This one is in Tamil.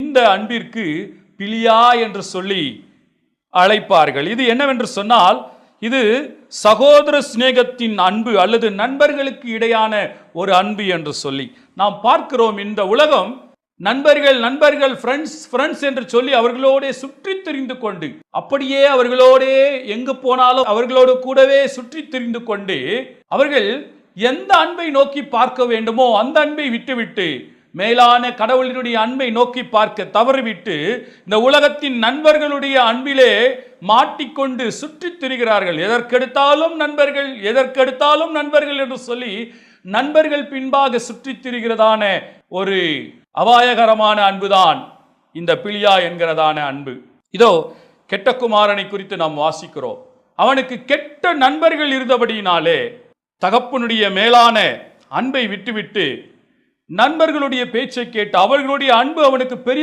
இந்த அன்பிற்கு பிளியா என்று சொல்லி அழைப்பார்கள். இது என்னவென்று சொன்னால் இது சகோதர சிநேகத்தின் அன்பு அல்லது நண்பர்களுக்கு இடையான ஒரு அன்பு என்று சொல்லி. நாம் பார்க்கிறோம் இந்த உலகம் நண்பர்கள் நண்பர்கள் ஃப்ரெண்ட்ஸ் ஃப்ரெண்ட்ஸ் என்று சொல்லி அவர்களோடே சுற்றி திரிந்து கொண்டு அப்படியே அவர்களோடே எங்கு போனாலும் அவர்களோடு கூடவே சுற்றி திரிந்து கொண்டு அவர்கள் எந்த அன்பை நோக்கி பார்க்க வேண்டுமோ அந்த அன்பை விட்டுவிட்டு மேலான கடவுளினுடைய அன்பை நோக்கி பார்க்க தவறிவிட்டு இந்த உலகத்தின் நண்பர்களுடைய அன்பிலே மாட்டிக்கொண்டு சுற்றித் திரிகிறார்கள். எதற்கெடுத்தாலும் நண்பர்கள் எதற்கெடுத்தாலும் நண்பர்கள் என்று சொல்லி நண்பர்கள் பின்பாக சுற்றித் திரிகிறதான ஒரு அபாயகரமான அன்புதான் இந்த பிளியா என்கிறதான அன்பு. இதோ கெட்ட குமாரனை குறித்து நாம் வாசிக்கிறோம். அவனுக்கு கெட்ட நண்பர்கள் இருந்தபடியினாலே தகப்பனுடைய மேலான அன்பை விட்டுவிட்டு நண்பர்களுடைய பேச்சை கேட்டு அவர்களுடைய அன்பு அவனுக்கு பெரிதாக